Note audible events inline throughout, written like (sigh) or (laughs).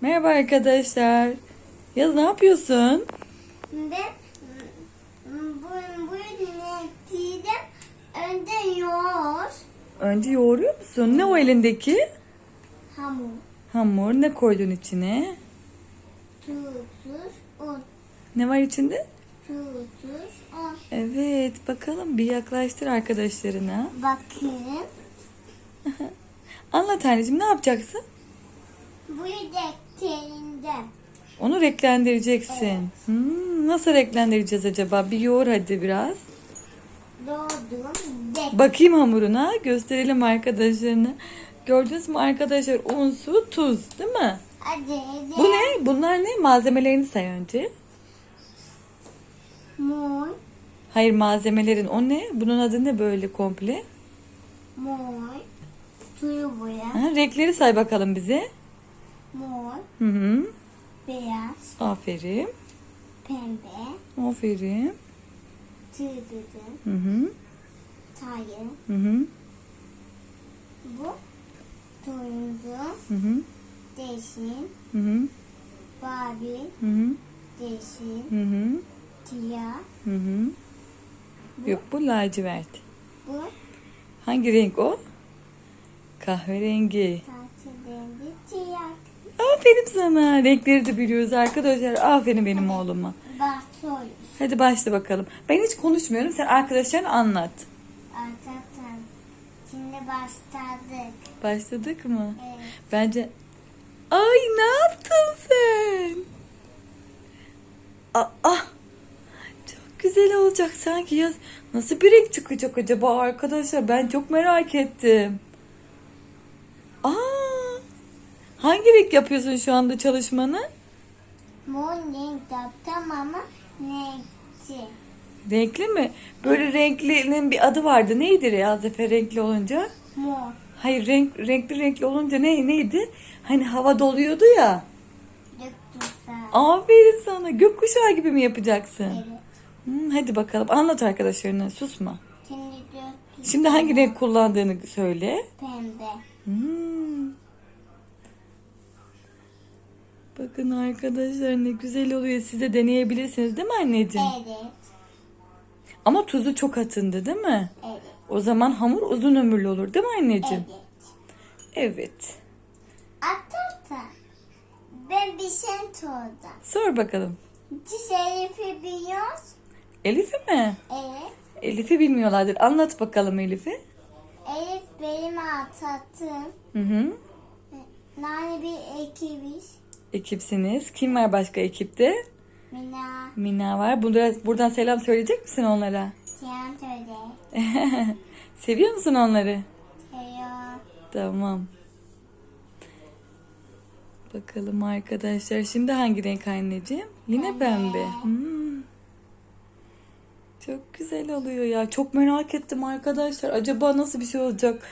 Merhaba arkadaşlar. Yaz ne yapıyorsun? Ve bu, bu netide önce yoğurt, Önce yoğuruyor musun? Ne o elindeki? hamur, Hamur. Ne koydun içine? tuz, un, Ne var içinde? tuz, un. Evet. Bakalım bir yaklaştır arkadaşlarına. Bakın (laughs) Anlat anneciğim ne yapacaksın? bu defterinde Onu renklendireceksin. Hmm, nasıl renklendireceğiz acaba? Bir yoğur hadi biraz. doğdum dek. Bakayım hamuruna. Gösterelim arkadaşlarına. Gördünüz mü arkadaşlar? Un, su, tuz değil mi? Hadi Bu ne? Bunlar ne? Malzemelerini say önce. Mor, Hayır malzemelerin o ne? Bunun adı ne böyle komple? mor, suyu boya, Ha, renkleri say bakalım bize. Mor, Hı hı. beyaz, Aferin. pembe, Aferin. tırdıdı, Hı hı. tayı. Hı hı. Bu turuncu, Hı hı. deşin, Hı hı. Barbie, Hı hı. deşin, Hı hı. siyah. Hı hı. Yok bu lacivert. Bu Hangi renk o? Kahverengi. tatil rengi siyah. Aferin sana. Renkleri de biliyoruz arkadaşlar. Aferin benim oğluma. Hadi başla bakalım. Ben hiç konuşmuyorum. Sen arkadaşlarına anlat. Arkadaşlar şimdi başladık. Başladık mı? Evet. Bence... Ay ne yaptın sen? Aa, çok güzel olacak sanki yaz. Nasıl bir renk çıkacak acaba arkadaşlar? Ben çok merak ettim. Aa, hangi renk yapıyorsun şu anda çalışmanı? Mor renk yaptım ama renkli. Renkli mi? Böyle renklinin bir adı vardı. Neydi ya Zafer renkli olunca? Mor. Hayır renk renkli renkli olunca ne neydi? Hani hava doluyordu ya. Gökkuşağı. Aferin sana. Gökkuşağı gibi mi yapacaksın? Evet. Hmm, hadi bakalım anlat arkadaşlarına susma. Şimdi. Şimdi hangi renk kullandığını söyle. Pembe. Hmm. Bakın arkadaşlar ne güzel oluyor. Siz de deneyebilirsiniz değil mi anneciğim? Evet. Ama tuzu çok atındı değil mi? Evet. O zaman hamur uzun ömürlü olur değil mi anneciğim? Evet. Evet. Atata. Ben bir şey sordum. Sor bakalım. Siz Elif'i biliyoruz. Elif'i mi? Evet. Elif'i bilmiyorlardır. Anlat bakalım Elif'i. Elif benim atatım. Hı hı. Nane bir ekibiz. Ekipsiniz. Kim var başka ekipte? Mina, Mina var. Buradan, buradan selam söyleyecek misin onlara? tiyantöre, (laughs) Seviyor musun onları? Teo, Tamam. Bakalım arkadaşlar. Şimdi hangi renk anneciğim? Yine pembe. Hmm. Çok güzel oluyor ya. Çok merak ettim arkadaşlar. Acaba nasıl bir şey olacak?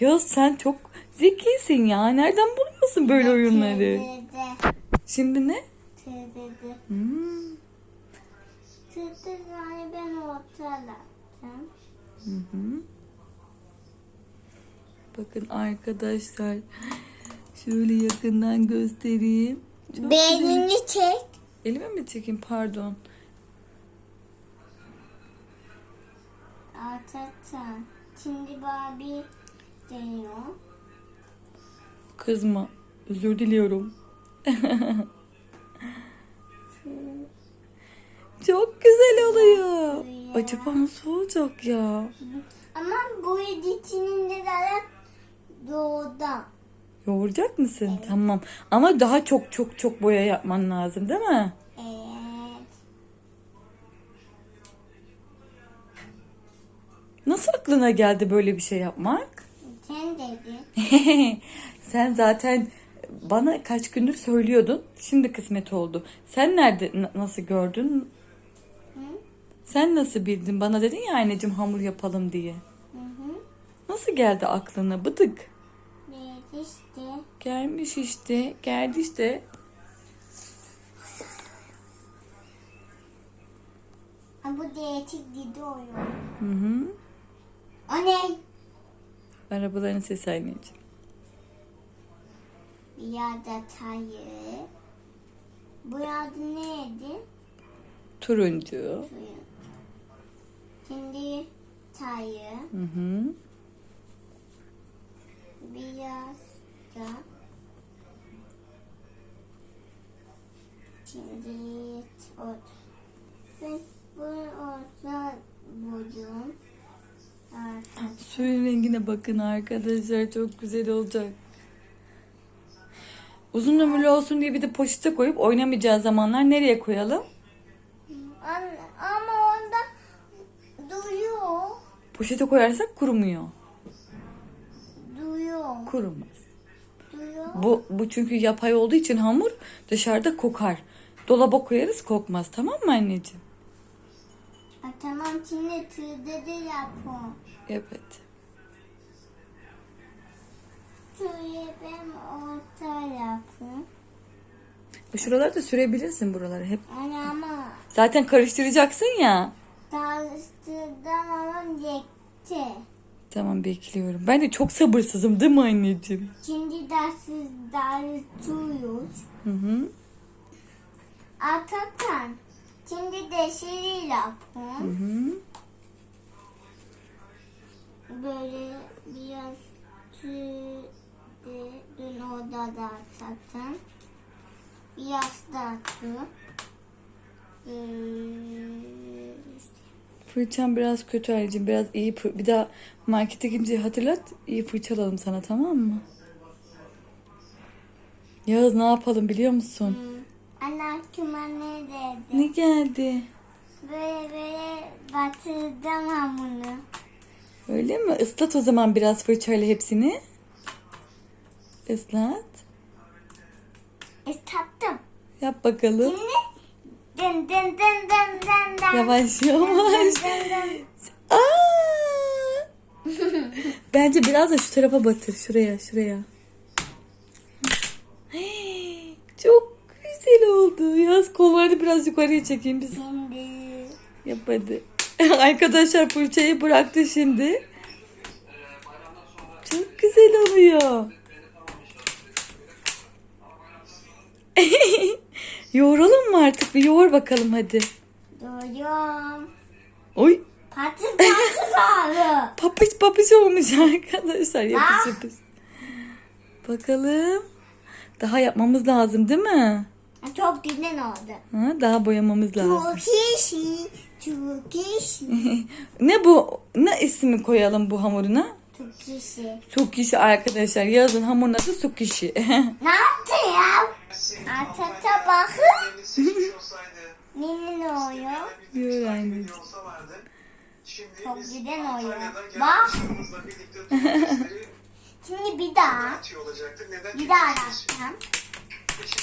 Ya sen çok zekisin ya. Nereden buluyorsun böyle oyunları? Şimdi ne? tırdıdı. Hmm. Tırdıdı yani ben ortalattım. Hı hı. Bakın arkadaşlar. Şöyle yakından göstereyim. Çok güzel. Beynini çek. Elime mi çekeyim pardon. Atatam. Şimdi Barbie deniyor. Kızma. Özür diliyorum. (laughs) Çok güzel oluyor. Acaba nasıl olacak ya? Ama bu editinin de zaten doğuda. Yoğuracak mısın? Tamam. Ama daha çok çok çok boya yapman lazım değil mi? Evet. Nasıl aklına geldi böyle bir şey yapmak? Sen dedin. (laughs) Sen zaten bana kaç gündür söylüyordun. Şimdi kısmet oldu. Sen nerede nasıl gördün? Hı? Sen nasıl bildin? Bana dedin ya anneciğim hamur yapalım diye. Hı hı. Nasıl geldi aklına? Bıdık. Evet işte. Gelmiş işte. Geldi işte. Bu değişik gidiyor. Hı hı. O ne? Arabaların sesi anneciğim. Yerde tayı. Bu adı neydi? Turuncu. Suyu. Şimdi tayı. Hı hı. Biraz da. Şimdi ot. Ve bu olsa. Artık Suyun rengine bakın arkadaşlar. Çok güzel olacak. Uzun ömürlü olsun diye bir de poşete koyup oynamayacağı zamanlar nereye koyalım? An- ama onda duyuyor. Poşete koyarsak kurumuyor. Duyuyor. Kurumaz. Duyuyor. Bu, bu çünkü yapay olduğu için hamur dışarıda kokar. Dolaba koyarız kokmaz tamam mı anneciğim? Ha, tamam şimdi tığda da yapın. Evet. Tığ'ı ben orta yapın. Şuraları da sürebilirsin buraları hep. Yani ama Zaten karıştıracaksın ya. çalıştırdım ama yekti. Tamam bekliyorum. Ben de çok sabırsızım değil mi anneciğim? Şimdi dersiz dağıtıyoruz. Hı hı. Atakan. Şimdi de Hı yapın. hı. Böyle biraz tüy orada da atın. Biraz da tüy. Ee, Fırçam biraz kötü anneciğim. Biraz iyi fır- Bir daha markete gidince hatırlat. İyi fırçalalım sana tamam mı? Yağız ne yapalım biliyor musun? Hmm. Anne aklıma ne dedi? Ne geldi? Böyle böyle batırdım hamuru. Öyle mi? Islat o zaman biraz fırçayla hepsini. Islat. Islattım. Yap bakalım. Şimdi dın dın dın dın dın dın. Yavaş yavaş. dın dın. Aa! Bence biraz da şu tarafa batır. Şuraya, şuraya. Çok güzel oldu. Yaz kollarını biraz yukarıya çekeyim biz. Şimdi Yap hadi. (laughs) Arkadaşlar fırçayı bıraktı şimdi. Çok güzel oluyor. Yoğuralım mı artık? Bir yoğur bakalım hadi. duyuyorum. Oy. Patır patır ağrı. Papış papış olmuş (laughs) arkadaşlar. Yapış Ah. yapış. Bakalım. Daha yapmamız lazım değil mi? Çok güzel oldu. Ha, daha boyamamız lazım. Çok kişi, çok kişi, (laughs) Ne bu? Ne ismi koyalım bu hamuruna? çok kişi. Su kişi arkadaşlar. Yazın hamurun adı su kişi. (laughs) Ne yaptı ya? Atata bakın. Ninin oluyor? Diyor anneciğim. Çok güzel oluyor. Bak. (laughs) Şimdi bir daha. Bir daha yapacağım.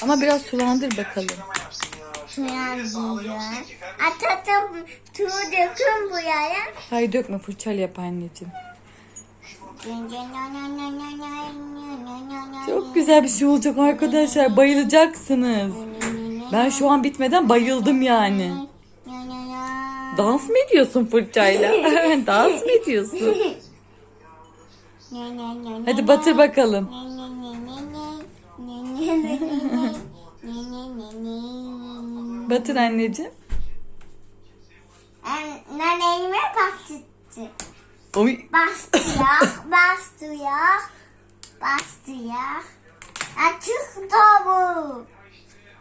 Ama biraz sulandır bakalım. Sulandıracağım. Atata tuğ dökün buraya. Hayır dökme fırçayla yap anneciğim. Çok güzel bir şey olacak arkadaşlar. Bayılacaksınız. Ben şu an bitmeden bayıldım yani. Dans mı ediyorsun fırçayla? (laughs) Dans mı ediyorsun? Hadi batır bakalım. Batır anneciğim. Neneyime bastı. Oy. Bastıyak, (laughs) bastıyak, bastıyak. Açık tabu.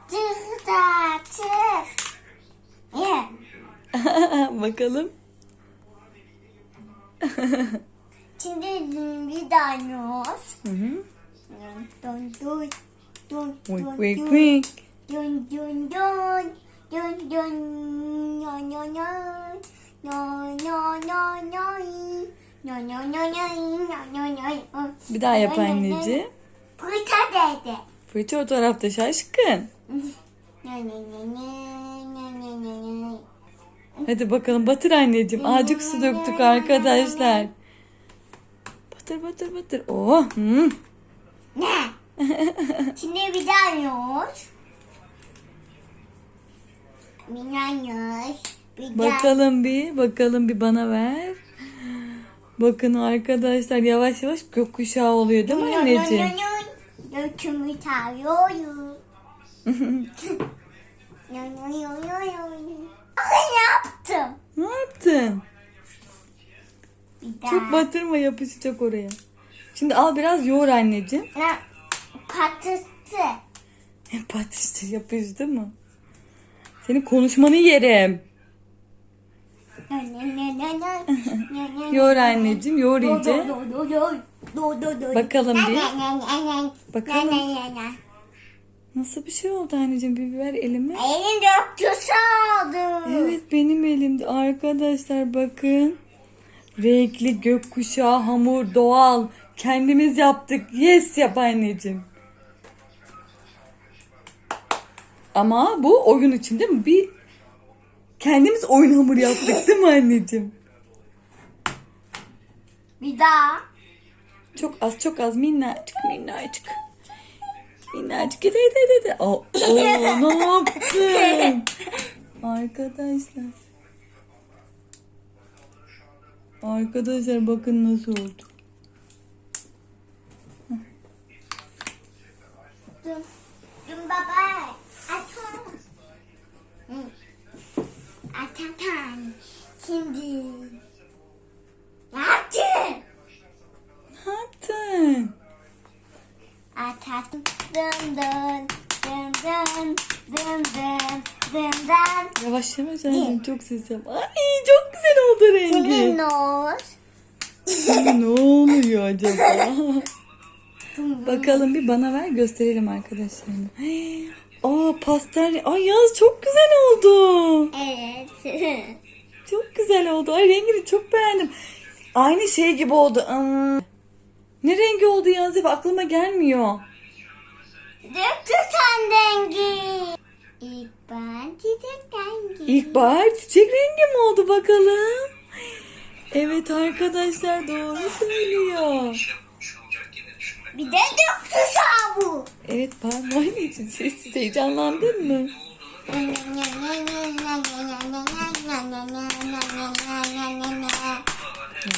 Çık da (laughs) çık. Bakalım. (laughs) Şimdi bir dinoz. Hı hı. Dun dun dun Wink dun wink dun wink. dun dun dun dun dun bir daha yap anneciğim. Fırça dedi. Fırça o tarafta şaşkın. Hadi bakalım batır anneciğim. Azıcık su döktük arkadaşlar. Batır batır batır. Oh. Hmm. Ne? Şimdi bir daha yoğur. Bir daha yoğur. Bir Bakalım bir. Bakalım bir bana ver. Bakın arkadaşlar yavaş yavaş gökkuşağı oluyor değil mi anneciğim? Gökümü yo, yo. Ne yaptım? Ne yaptın? Bir daha. Çok batırma yapışacak oraya. Şimdi al biraz yoğur anneciğim. Ne? Patates. Patıştı yapıştı mı? Senin konuşmanı yerim. Yoğur anneciğim yoğur iyice. Bakalım bir. Bakalım. Nasıl bir şey oldu anneciğim bir ver elime. Elin döktüsü oldu. Evet benim elimde arkadaşlar bakın. Renkli gökkuşağı hamur doğal. Kendimiz yaptık. Yes yap anneciğim. Ama bu oyun için değil mi? Bir kendimiz oyun hamuru yaptık değil mi anneciğim? Bir daha. Çok az çok az minnacık minnacık. Minnacık gide gide. Aa, oo, (laughs) ne yaptın? Arkadaşlar. Arkadaşlar bakın nasıl oldu. Dün, Açın. Şimdi. Ne yaptın? Ne yaptın? Açın. Dın dın. Dın dın. Dın dın. Dın dın. Yavaş yavaş anneciğim çok ses yap. Ay çok güzel oldu Şimdi rengi. ne olur? Şimdi ne (laughs) oluyor acaba? Bakalım bir bana ver gösterelim arkadaşlarına. Aa pastel. Ay yaz çok güzel oldu. Evet. (laughs) Çok güzel oldu. Ay rengini çok beğendim. Aynı şey gibi oldu. Hmm. Ne rengi oldu Yazif? Aklıma gelmiyor. Döktü sen dengi. İlk ben çiçek dengi. İlkbahar çiçek rengi mi oldu bakalım? Evet arkadaşlar doğru söylüyor. Bir de döktü sabun. Evet parmağın için sessiz heyecanlandın mı?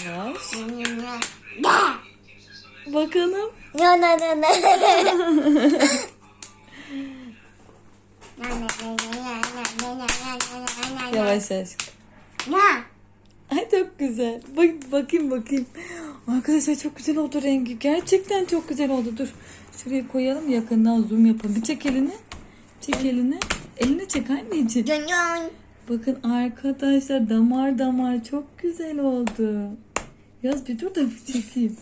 Yavaş. Bakalım. Yavaş yavaş. Ay çok güzel. Bak bakayım bakayım. Arkadaşlar çok güzel oldu rengi. Gerçekten çok güzel oldu. Dur. Şuraya koyalım yakından zoom yapalım. Bir çek elini. Çek elini. Elini çek anneciğim. Bakın arkadaşlar damar damar çok güzel oldu. Yaz bir dur da bir çekeyim.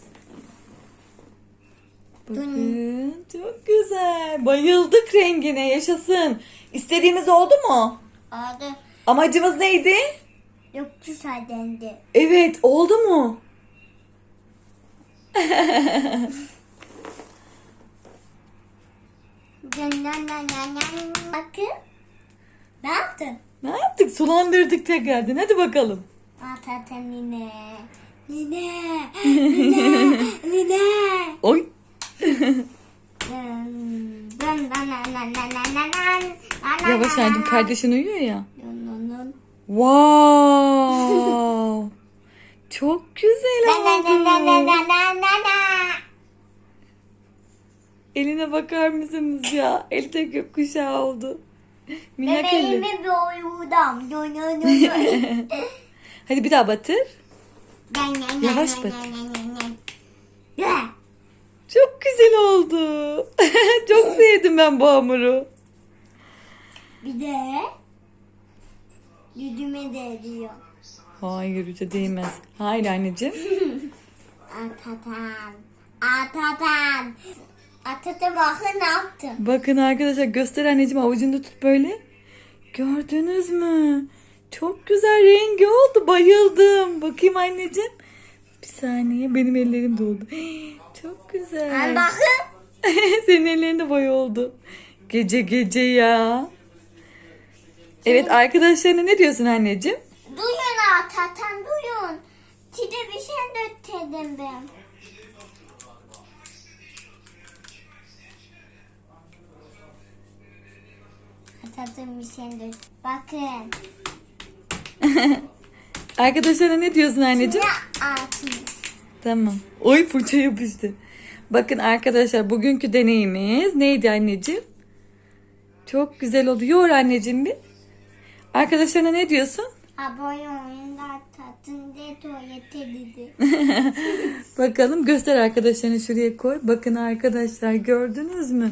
Bakın çok güzel. Bayıldık rengine yaşasın. İstediğimiz oldu mu? Oldu. Amacımız neydi? Sen dengi. Evet oldu mu? Bakın. Ne yaptın? Ne yaptık? Sulandırdık tekrardan. Hadi bakalım. Atata nine. Nine. Nine. Nine. Oy. Yavaş anneciğim kardeşin uyuyor ya. Wow. Çok güzel oldu. Eline bakar mısınız ya? Elde gökkuşağı oldu. Minak elin. (laughs) Hadi bir daha batır. Yavaş batır. Çok güzel oldu. (laughs) Çok sevdim ben bu hamuru. Bir de yüzüme değiyor. Hayır yüze değmez. Hayır anneciğim. Atatan. Atatan. Atatan bakın ne yaptım. Bakın arkadaşlar göster anneciğim avucunda tut böyle. Gördünüz mü? Çok güzel rengi oldu. Bayıldım. Bakayım anneciğim. Bir saniye benim ellerim doldu. (gasps) Çok güzel. Ben bakın. (laughs) Senin ellerinde boy oldu. Gece gece ya. Evet arkadaşlarına ne diyorsun anneciğim? Duyun Atatan duyun. Size bir şey döktedim ben. Atatan bir şey dök. Bakın. (laughs) Arkadaşlarına ne diyorsun anneciğim? Ne atmış. Tamam. Oy fırça yapıştı. Bakın arkadaşlar bugünkü deneyimiz neydi anneciğim? Çok güzel oldu. Yoğur anneciğim bir. Arkadaşlarına ne diyorsun? Abone olun da tatın de tuvalete dedi. (laughs) Bakalım göster arkadaşlarını şuraya koy. Bakın arkadaşlar gördünüz mü?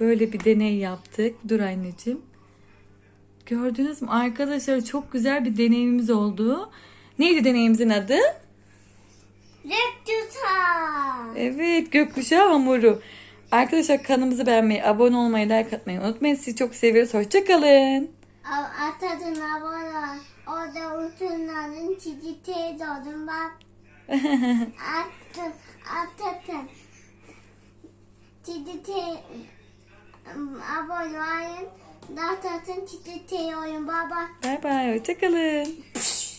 Böyle bir deney yaptık. Dur anneciğim. Gördünüz mü? Arkadaşlar çok güzel bir deneyimimiz oldu. Neydi deneyimizin adı? Rektuta. Evet gökkuşağı hamuru. Arkadaşlar kanalımızı beğenmeyi, abone olmayı, like atmayı unutmayın. Sizi çok seviyoruz. Hoşçakalın. Atatın abone Orada uçurların çiçi teyze oldum bak. (laughs) Attın, atatın. Çiçi teyze abone olun. Atatın çiçi teyze oyun baba. Bay bay. Hoşçakalın. (laughs)